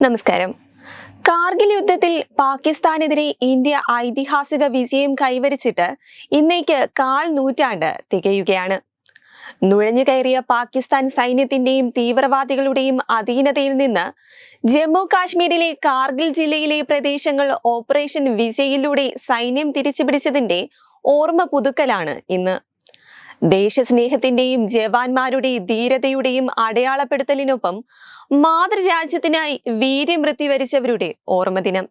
നമസ്കാരം. കാർഗിൽ യുദ്ധത്തിൽ പാകിസ്ഥാനെതിരെ ഇന്ത്യ ഐതിഹാസിക വിജയം കൈവരിച്ചിട്ട് ഇന്നേക്ക് കാൽ നൂറ്റാണ്ട് തികയുകയാണ്. നുഴഞ്ഞു കയറിയ പാകിസ്ഥാൻ സൈന്യത്തിന്റെയും തീവ്രവാദികളുടെയും അധീനതയിൽ നിന്ന് ജമ്മു കാശ്മീരിലെ കാർഗിൽ ജില്ലയിലെ പ്രദേശങ്ങൾ ഓപ്പറേഷൻ വിജയിലൂടെ സൈന്യം തിരിച്ചുപിടിച്ചതിന്റെ ഓർമ്മ പുതുക്കലാണ് ഇന്ന്. ദേശസ്നേഹത്തിന്റെയും ജവാന്മാരുടെ ധീരതയുടെയും അടയാളപ്പെടുത്തലിനൊപ്പം മാതൃരാജ്യത്തിനായി വീര്യമൃത്യു വരിച്ചവരുടെ ഓർമ്മദിനം.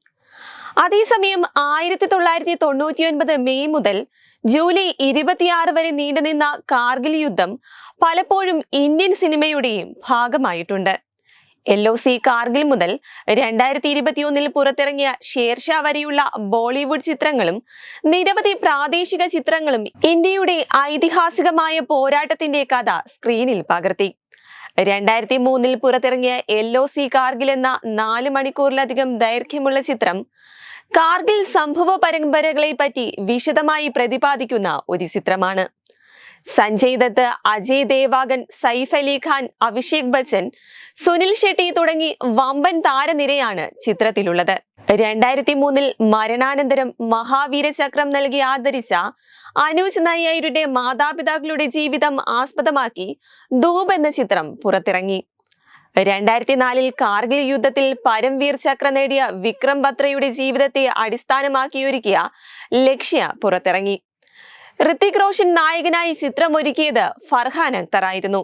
അതേസമയം ആയിരത്തി തൊള്ളായിരത്തി തൊണ്ണൂറ്റിയൊൻപത് മെയ് മുതൽ ജൂലൈ ഇരുപത്തിയാറ് വരെ നീണ്ടുനിന്ന കാർഗിൽ യുദ്ധം പലപ്പോഴും ഇന്ത്യൻ സിനിമയുടെയും ഭാഗമായിട്ടുണ്ട്. എൽ ഒ സി കാർഗിൽ മുതൽ രണ്ടായിരത്തി ഇരുപത്തിയൊന്നിൽ പുറത്തിറങ്ങിയ ഷേർഷാ വരെയുള്ള ബോളിവുഡ് ചിത്രങ്ങളും നിരവധി പ്രാദേശിക ചിത്രങ്ങളും ഇന്ത്യയുടെ ഐതിഹാസികമായ പോരാട്ടത്തിന്റെ കഥ സ്ക്രീനിൽ പകർത്തി. രണ്ടായിരത്തി മൂന്നിൽ പുറത്തിറങ്ങിയ എൽ ഒ സി കാർഗിൽ എന്ന നാല് മണിക്കൂറിലധികം ദൈർഘ്യമുള്ള ചിത്രം കാർഗിൽ സംഭവ പരമ്പരകളെ പറ്റി വിശദമായി പ്രതിപാദിക്കുന്ന ഒരു ചിത്രമാണ്. സഞ്ജയ് ദത്ത് അജയ് ദേവാഗൻ സൈഫ് അലി ഖാൻ അഭിഷേക് ബച്ചൻ സുനിൽ ഷെട്ടി തുടങ്ങി വമ്പൻ താരനിരയാണ് ചിത്രത്തിലുള്ളത്. രണ്ടായിരത്തി മൂന്നിൽ മരണാനന്തരം മഹാവീര ചക്രം നൽകി ആദരിച്ച അനൂജ് നയ്യരുടെ മാതാപിതാക്കളുടെ ജീവിതം ആസ്പദമാക്കി ധൂപ് എന്ന ചിത്രം പുറത്തിറങ്ങി. രണ്ടായിരത്തി നാലിൽ കാർഗിൽ യുദ്ധത്തിൽ പരംവീർ ചക്ര നേടിയ വിക്രം ബത്രയുടെ ജീവിതത്തെ അടിസ്ഥാനമാക്കിയൊരുക്കിയ ലക്ഷ്യ പുറത്തിറങ്ങി. ഋത്തിക് റോഷൻ നായകനായി ചിത്രമൊരുക്കിയത് ഫർഹാൻ അക്തർ ആയിരുന്നു.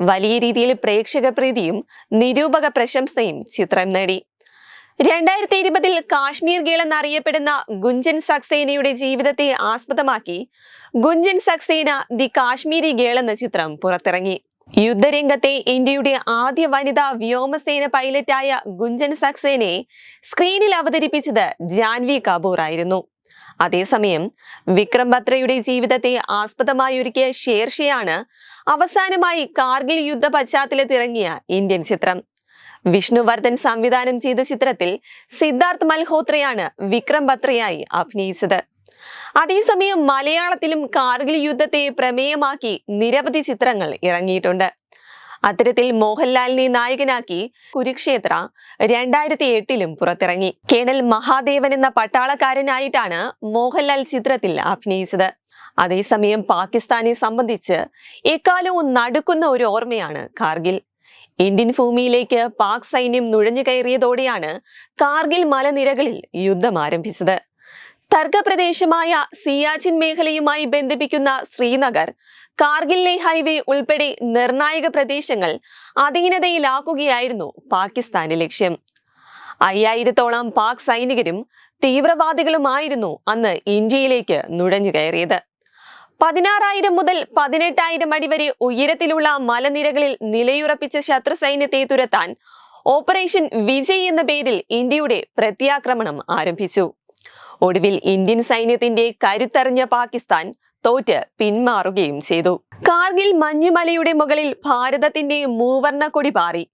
വലിയ രീതിയിൽ പ്രേക്ഷക പ്രീതിയും നിരൂപക പ്രശംസയും ചിത്രം നേടി. രണ്ടായിരത്തി ഇരുപതിൽ കാശ്മീർ ഗേൾ എന്നറിയപ്പെടുന്ന ഗുഞ്ചൻ സക്സേനയുടെ ജീവിതത്തെ ആസ്പദമാക്കി ഗുഞ്ചൻ സക്സേന ദി കാശ്മീരി ഗേൾ എന്ന ചിത്രം പുറത്തിറങ്ങി. യുദ്ധരംഗത്തെ ഇന്ത്യയുടെ ആദ്യ വനിതാ വ്യോമസേന പൈലറ്റായ ഗുഞ്ചൻ സക്സേനയെ സ്ക്രീനിൽ അവതരിപ്പിച്ചത് ജാൻവി കപൂർ ആയിരുന്നു. അതേസമയം വിക്രം ബത്രയുടെ ജീവിതത്തെ ആസ്പദമായി ഒരുക്കിയ ഷേർഷയാണ് അവസാനമായി കാർഗിൽ യുദ്ധ പശ്ചാത്തലത്തിറങ്ങിയ ഇന്ത്യൻ ചിത്രം. വിഷ്ണുവർദ്ധൻ സംവിധാനം ചെയ്ത ചിത്രത്തിൽ സിദ്ധാർത്ഥ് മൽഹോത്രയാണ് വിക്രം ബത്രയായി അഭിനയിച്ചത്. അതേസമയം മലയാളത്തിലും കാർഗിൽ യുദ്ധത്തെ പ്രമേയമാക്കി നിരവധി ചിത്രങ്ങൾ ഇറങ്ങിയിട്ടുണ്ട്. അത്തരത്തിൽ മോഹൻലാലിനെ നായകനാക്കി കുരുക്ഷേത്ര രണ്ടായിരത്തി എട്ടിലും പുറത്തിറങ്ങി. കേണൽ മഹാദേവൻ എന്ന പട്ടാളക്കാരനായിട്ടാണ് മോഹൻലാൽ ചിത്രത്തിൽ അഭിനയിച്ചത്. അതേസമയം പാകിസ്ഥാനെ സംബന്ധിച്ച് എക്കാലവും നടുക്കുന്ന ഒരു ഓർമ്മയാണ് കാർഗിൽ. ഇന്ത്യൻ ഭൂമിയിലേക്ക് പാക് സൈന്യം നുഴഞ്ഞു കയറിയതോടെയാണ് കാർഗിൽ മലനിരകളിൽ യുദ്ധം ആരംഭിച്ചത്. തർക്കപ്രദേശമായ സിയാച്ചിൻ മേഖലയുമായി ബന്ധിപ്പിക്കുന്ന ശ്രീനഗർ കാർഗിൽ ലേ ഹൈവേ ഉൾപ്പെടെ നിർണായക പ്രദേശങ്ങൾ അധീനതയിലാക്കുകയായിരുന്നു പാകിസ്ഥാന്റെ ലക്ഷ്യം. അയ്യായിരത്തോളം പാക് സൈനികരും തീവ്രവാദികളുമായിരുന്നു അന്ന് ഇന്ത്യയിലേക്ക് നുഴഞ്ഞു കയറിയത്. പതിനാറായിരം മുതൽ പതിനെട്ടായിരം അടി വരെ ഉയരത്തിലുള്ള മലനിരകളിൽ നിലയുറപ്പിച്ച ശത്രു സൈന്യത്തെ തുരത്താൻ ഓപ്പറേഷൻ വിജയ് എന്ന പേരിൽ ഇന്ത്യയുടെ പ്രത്യാക്രമണം ആരംഭിച്ചു. ഒടുവിൽ ഇന്ത്യൻ സൈന്യത്തിന്റെ കരുത്തറിഞ്ഞ പാകിസ്ഥാൻ തോറ്റ് പിന്മാറുകയും ചെയ്തു. കാർഗിൽ മഞ്ഞുമലയുടെ മുകളിൽ ഭാരതത്തിന്റെ മൂവർണ കൊടി പാറി.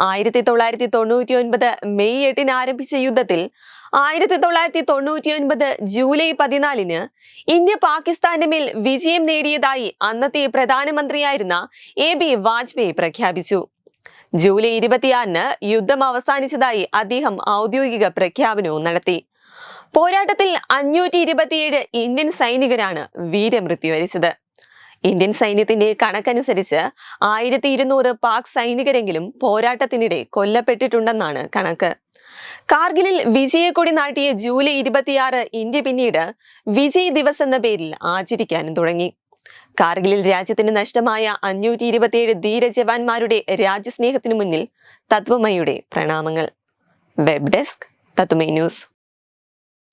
ആയിരത്തി തൊള്ളായിരത്തി തൊണ്ണൂറ്റി ഒൻപത് മെയ് എട്ടിന് ആരംഭിച്ച യുദ്ധത്തിൽ ആയിരത്തി തൊള്ളായിരത്തി തൊണ്ണൂറ്റി ഒൻപത് ജൂലൈ പതിനാലിന് ഇന്ത്യ പാകിസ്ഥാന്റെ മേൽ വിജയം നേടിയതായി അന്നത്തെ പ്രധാനമന്ത്രിയായിരുന്ന എ ബി വാജ്പേയി പ്രഖ്യാപിച്ചു. ജൂലൈ ഇരുപത്തിയാറിന് യുദ്ധം അവസാനിച്ചതായി അദ്ദേഹം ഔദ്യോഗിക പ്രഖ്യാപനവും നടത്തി. പോരാട്ടത്തിൽ അഞ്ഞൂറ്റി ഇരുപത്തിയേഴ് ഇന്ത്യൻ സൈനികരാണ് വീരമൃത്യു വരിച്ചത് ഇന്ത്യൻ സൈന്യത്തിന്റെ കണക്കനുസരിച്ച് ആയിരത്തി ഇരുന്നൂറ് പാക് സൈനികരെങ്കിലും പോരാട്ടത്തിനിടെ കൊല്ലപ്പെട്ടിട്ടുണ്ടെന്നാണ് കണക്ക്. കാർഗിലിൽ വിജയക്കൊടി നാട്ടിയ ജൂലൈ ഇരുപത്തിയാറ് ഇന്ത്യ പിന്നീട് വിജയ് ദിവസ് എന്ന പേരിൽ ആചരിക്കാനും തുടങ്ങി. കാർഗിലിൽ രാജ്യത്തിന് നഷ്ടമായ അഞ്ഞൂറ്റി ഇരുപത്തിയേഴ് ധീര ജവാന്മാരുടെ രാജ്യസ്നേഹത്തിനു മുന്നിൽ തത്വമയുടെ പ്രണാമങ്ങൾ. Web desk Tatvamayi news.